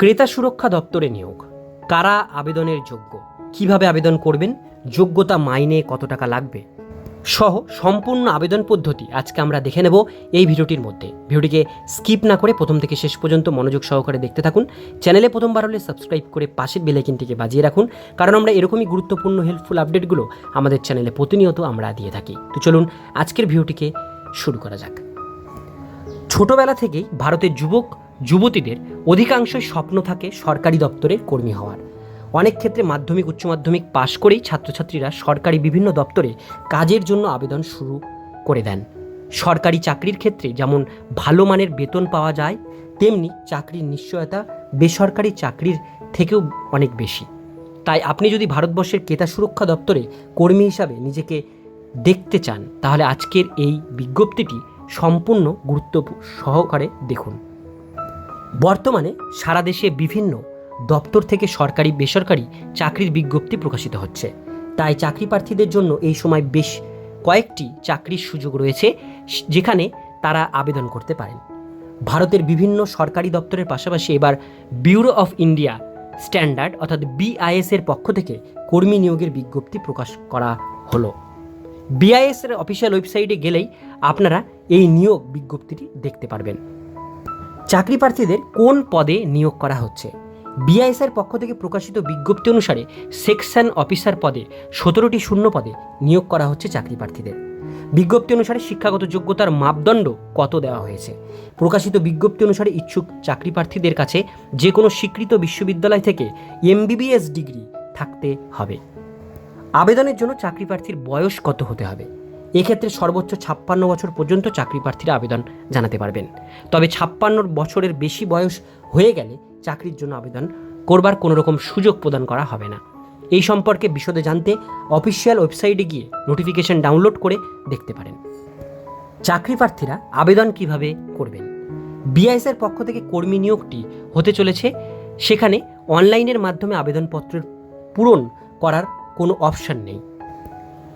ক্রেতা সুরক্ষা দপ্তরে নিয়োগ। কারা আবেদনের যোগ্য? কীভাবে আবেদন করবেন? যোগ্যতা মাইনে কত টাকা লাগবে? সহ সম্পূর্ণ আবেদন পদ্ধতি আজকে আমরা দেখে নেব এই ভিডিওটির মধ্যে। ভিডিওটিকে স্কিপ না করে প্রথম থেকে শেষ পর্যন্ত মনোযোগ সহকারে দেখতে থাকুন। চ্যানেলে প্রথমবার হলে সাবস্ক্রাইব করে পাশের বেলাইকিনটিকে বাজিয়ে রাখুন, কারণ আমরা এরকমই গুরুত্বপূর্ণ হেল্পফুল আপডেটগুলো আমাদের চ্যানেলে প্রতিনিয়ত আমরা দিয়ে থাকি। তো চলুন আজকের ভিডিওটিকে শুরু করা যাক। ছোটবেলা থেকেই ভারতের যুবক যুবতীদের অধিকাংশই স্বপ্ন থাকে সরকারি দপ্তরের কর্মী হওয়ার। অনেক ক্ষেত্রে মাধ্যমিক, উচ্চ মাধ্যমিক পাশ করেই ছাত্রছাত্রীরা সরকারি বিভিন্ন দপ্তরে কাজের জন্য আবেদন শুরু করে দেন। সরকারি চাকরির ক্ষেত্রে যেমন ভালো মানের বেতন পাওয়া যায়, তেমনি চাকরির নিশ্চয়তা বেসরকারি চাকরির থেকেও অনেক বেশি। তাই আপনি যদি ভারতবর্ষের ক্রেতা সুরক্ষা দপ্তরে কর্মী হিসাবে নিজেকে দেখতে চান, তাহলে আজকের এই বিজ্ঞপ্তিটি সম্পূর্ণ গুরুত্ব সহকারে দেখুন। বর্তমানে সারা দেশে বিভিন্ন দপ্তর থেকে সরকারি, বেসরকারি চাকরির বিজ্ঞপ্তি প্রকাশিত হচ্ছে। তাই চাকরি প্রার্থীদের জন্য এই সময় বেশ কয়েকটি চাকরির সুযোগ রয়েছে, যেখানে তারা আবেদন করতে পারেন। ভারতের বিভিন্ন সরকারি দপ্তরের পাশাপাশি এবার ব্যুরো অফ ইন্ডিয়া স্ট্যান্ডার্ড অর্থাৎ বিআইএস এর পক্ষ থেকে কর্মী নিয়োগের বিজ্ঞপ্তি প্রকাশ করা হলো। বিআইএস এর অফিসিয়াল ওয়েবসাইটে গেলেই আপনারা এই নিয়োগ বিজ্ঞপ্তিটি দেখতে পারবেন। চাকরি প্রার্থীদের কোন পদে নিয়োগ করা হচ্ছে? বিআইএসের পক্ষ থেকে প্রকাশিত বিজ্ঞপ্তি অনুসারে সেকশন অফিসার পদে সতেরোটি শূন্য পদে নিয়োগ করা হচ্ছে চাকরি প্রার্থীদের বিজ্ঞপ্তি অনুসারে শিক্ষাগত যোগ্যতার মাপদণ্ড কত দেওয়া হয়েছে? প্রকাশিত বিজ্ঞপ্তি অনুসারে ইচ্ছুক চাকরি প্রার্থীদের কাছে যে কোনো স্বীকৃত বিশ্ববিদ্যালয় থেকে এমবিবিএস ডিগ্রি থাকতে হবে। আবেদনের জন্য চাকরি প্রার্থীর বয়স কত হতে হবে? এক্ষেত্রে সর্বোচ্চ ছাপ্পান্ন বছর পর্যন্ত চাকরি প্রার্থীরা আবেদন জানাতে পারবেন। তবে ছাপ্পান্ন বছরের বেশি বয়স হয়ে গেলে চাকরির জন্য আবেদন করবার কোনো রকম সুযোগ প্রদান করা হবে না। এই সম্পর্কে বিশদে জানতে অফিসিয়াল ওয়েবসাইটে গিয়ে নোটিফিকেশন ডাউনলোড করে দেখতে পারেন। চাকরি প্রার্থীরা আবেদন কীভাবে করবেন? বিআইএসের পক্ষ থেকে কর্মী নিয়োগটি হতে চলেছে। সেখানে অনলাইনের মাধ্যমে আবেদনপত্রের পূরণ করার কোনো অপশন নেই।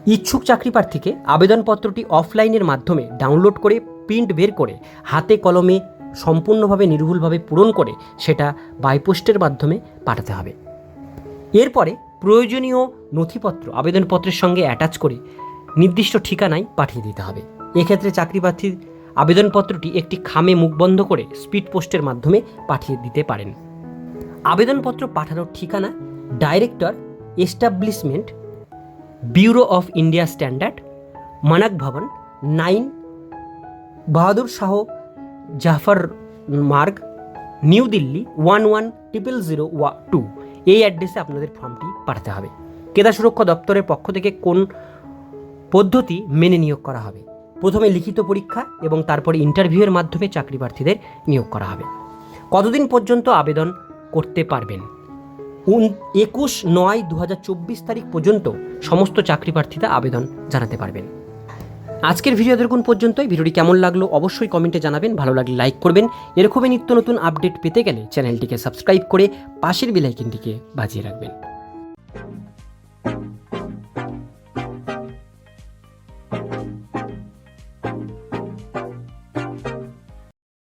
ইচ্ছুক চাকরি প্রার্থীকে আবেদনপত্রটি অফলাইনের মাধ্যমে ডাউনলোড করে, প্রিন্ট বের করে, হাতে কলমে সম্পূর্ণভাবে নির্ভুলভাবে পূরণ করে সেটা বাইপোস্টের মাধ্যমে পাঠাতে হবে। এরপরে প্রয়োজনীয় নথিপত্র, আবেদনপত্রের সঙ্গে অ্যাটাচ করে নির্দিষ্ট ঠিকানায় পাঠিয়ে দিতে হবে। এক্ষেত্রে চাকরি প্রার্থীর আবেদনপত্রটি একটি খামে মুখ বন্ধ করে স্পিড পোস্টের মাধ্যমে পাঠিয়ে দিতে পারেন। আবেদনপত্র পাঠানোর ঠিকানা, director, establishment bureau of India standard Manak Bhavan nine Bahadur Shah Zafar Marg new Delhi one one triple zero ওয়া টু এই অ্যাড্রেসে আপনাদের ফর্মটি পাঠাতে হবে। কেদা সুরক্ষা দপ্তরের পক্ষ থেকে কোন পদ্ধতি মেনে নিয়োগ করা হবে? প্রথমে লিখিত পরীক্ষা এবং তারপরে ইন্টারভিউয়ের মাধ্যমে চাকরি প্রার্থীদের নিয়োগ করা হবে। কতদিন পর্যন্ত আবেদন করতে পারবেন? উন, একুশ নয় দু তারিখ পর্যন্ত সমস্ত চাকরি প্রার্থীরা আবেদন জানাতে পারবেন। আজকের ভিডিও দেখুন পর্যন্তই। ভিডিওটি কেমন লাগল অবশ্যই কমেন্টে জানাবেন। ভালো লাগলে লাইক করবেন। এরকমই নিত্য নতুন আপডেট পেতে গেলে চ্যানেলটিকে সাবস্ক্রাইব করে পাশের বেলাইকিনটিকে বাজিয়ে রাখবেন।